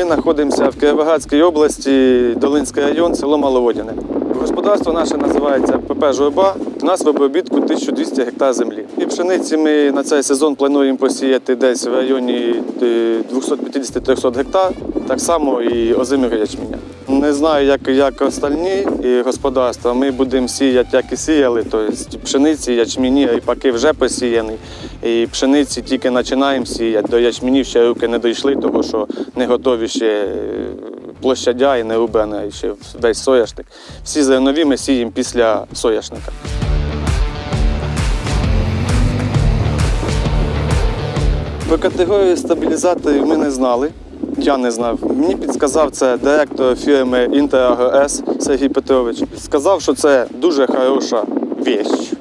Ми знаходимося в Кіровоградській області, Долинський район, село Маловодяне. Господарство наше називається ПП Журба. У нас в обробітку 1200 гектар землі. І пшениці ми на цей сезон плануємо посіяти десь в районі е, 250-300 гектар, так само і озимого ячменя. Не знаю, як, як остальні і господарства. Ми будемо сіяти, як і сіяли. Тобто пшениці, ячмені, ріпаки вже посіяні. І пшениці тільки починаємо сіяти. До ячменів ще руки не дійшли, тому що не готові ще е, площадя і не рубана ще весь соняшник. Всі зернові ми сіємо після соняшника. Про категорію стабілізаторів ми не знали. Я не знав. Мені підказав це директор фірми Інтерагроес Сергій Петрович. Сказав, що це дуже хороша вещь.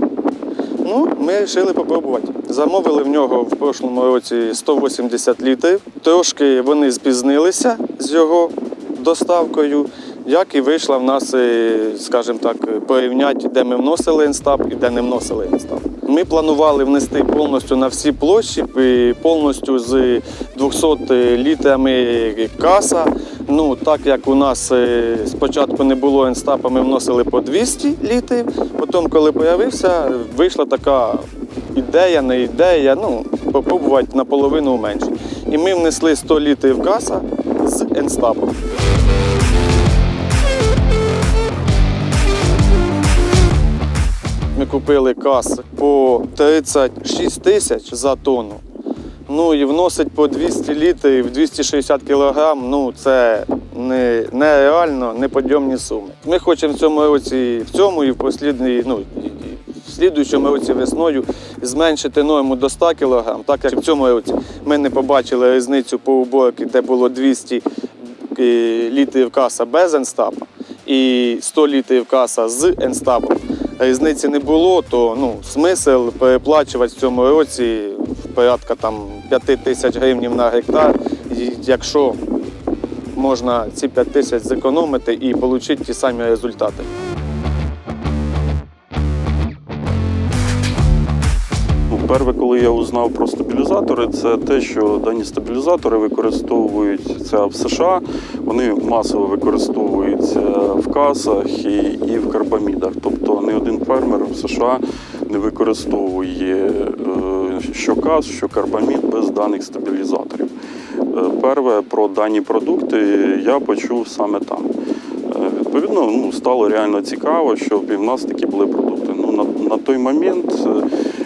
Ну, ми вирішили спробувати. Замовили в нього в прошлому році 180 літрів. Трошки вони спізнилися з його доставкою. Як і вийшла в нас, е, скажімо так, порівняти, де ми вносили інстап і де не вносили інстап. Ми планували внести повністю на всі площі, повністю з 200 літрами каса. Ну, так як у нас е, спочатку не було інстапа, ми вносили по 200 літрів. Потім, коли з'явився, вийшла така ідея, не ідея, ну, попробувати наполовину менше. І ми внесли 100 літрів каса з інстапом. Купили кас по 36 тисяч за тонну. Ну і вносить по 200 літрів, 260 кілограм. Ну це не, нереально неподйомні суми. Ми хочемо в цьому році, в цьому і в послідній, ну в слідуючому році весною зменшити норму до 100 кілограм. Так як в цьому році ми не побачили різницю по уборці, де було 200 е, літрів каса без енстапа і 100 літрів каса з енстапом. Різниці не було, то ну, смисл переплачувати в цьому році порядка там 5 тисяч гривень на гектар. Якщо можна ці 5 тисяч зекономити і отримати ті самі результати. Перше, коли я узнав про стабілізатори, це те, що дані стабілізатори використовуються в США. Вони масово використовуються в касах і, і в карбамідах. Тобто ні один фермер в США не використовує е, що кас, що карбамід без даних стабілізаторів. Е, Перше про дані продукти я почув саме там. Е, Відповідно, ну, стало реально цікаво, щоб і в нас такі були продукти. Ну, на, на той момент е, е,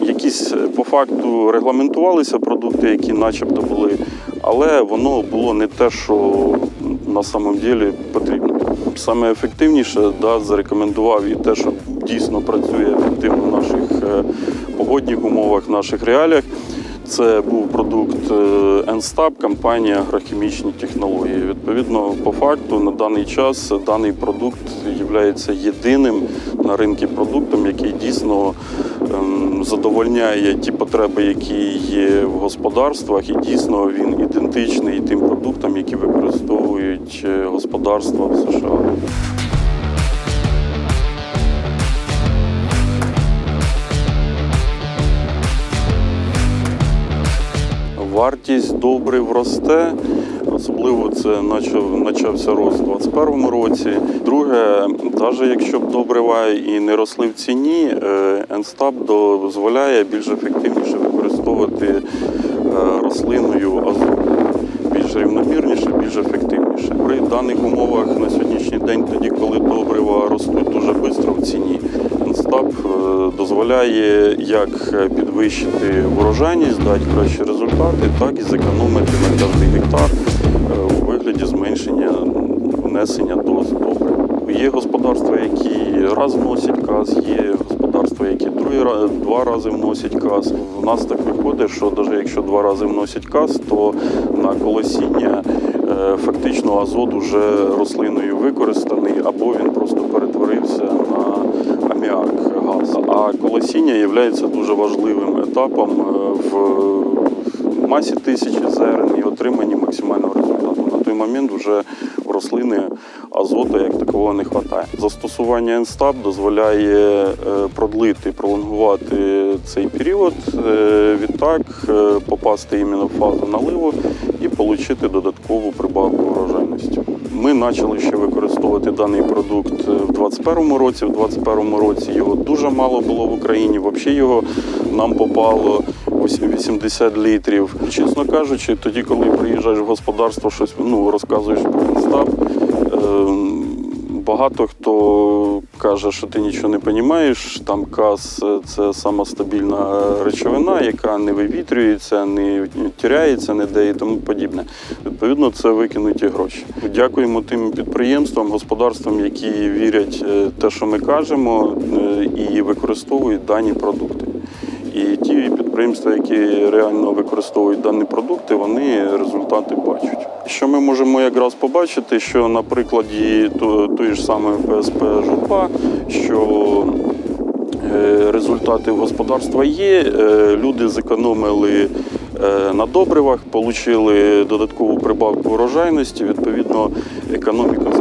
якісь е, по факту регламентувалися продукти, які начебто були, але воно було не те, що на самом ділі потрібно. Саме ефективніше да, зарекомендував і те, що дійсно працює ефективно в наших е, погодних умовах, в наших реаліях. Це був продукт е, Енстап, компанія агрохімічні технології. Відповідно, по факту на даний час даний продукт є єдиним на ринку продуктом, який дійсно ем, задовольняє ті потреби, які є в господарствах, і дійсно він ідентичний тим продуктам, які використовують е, господарства в США. Вартість добрив росте. Особливо це почав, почався рост у 2021 році. Друге, навіть якщо б добрива і не росли в ціні, Енстаб Енстап дозволяє більш ефективніше використовувати е, рослиною азот. Більш рівномірніше, більш ефективніше. При даних умовах на сьогоднішній день, тоді, коли добрива ростуть дуже швидко в ціні, Енстап е, дозволяє як підвищити врожайність, дати кращі результати, так і зекономити на кожний гектар е, у вигляді зменшення внесення доз добрив. Є господарства, які раз вносять каз, є господарства, які другий два рази вносять каз. У нас так виходить, що навіть якщо два рази вносять каз, то на колосіння е, фактично азот вже рослиною використаний, або він просто перетворився на аміак газ. А колосіння є дуже важливим етапом е, в масі тисячі зерен і отриманні максимального результату. На той момент вже в рослини азоту як такового не вистачає. Застосування Енстап дозволяє е, продлити, пролонгувати цей період, е, відтак е, попасти іменно в фазу наливу отримати додаткову прибавку врожайності. Ми почали ще використовувати даний продукт в 2021 році. В 2021 році його дуже мало було в Україні. Взагалі його нам попало ось 80 літрів. Чесно кажучи, тоді, коли приїжджаєш в господарство, щось ну, розказуєш про інстап, е, Багато хто каже, що ти нічого не розумієш. Там каз е, це сама стабільна речовина, яка не вивітрюється, не тіряється ніде і тому подібне. Відповідно, це викинуті гроші. Дякуємо тим підприємствам, господарствам, які вірять е, те, що ми кажемо, е, і використовують дані продукти. І ті підприємства, які реально використовують дані продукти, вони результати бачать. Що ми можемо якраз побачити, що на прикладі то- тої ж самої ПСП Журба, що е, результати господарства є, е, люди зекономили е, на добривах, отримали додаткову прибавку урожайності. Відповідно, економіка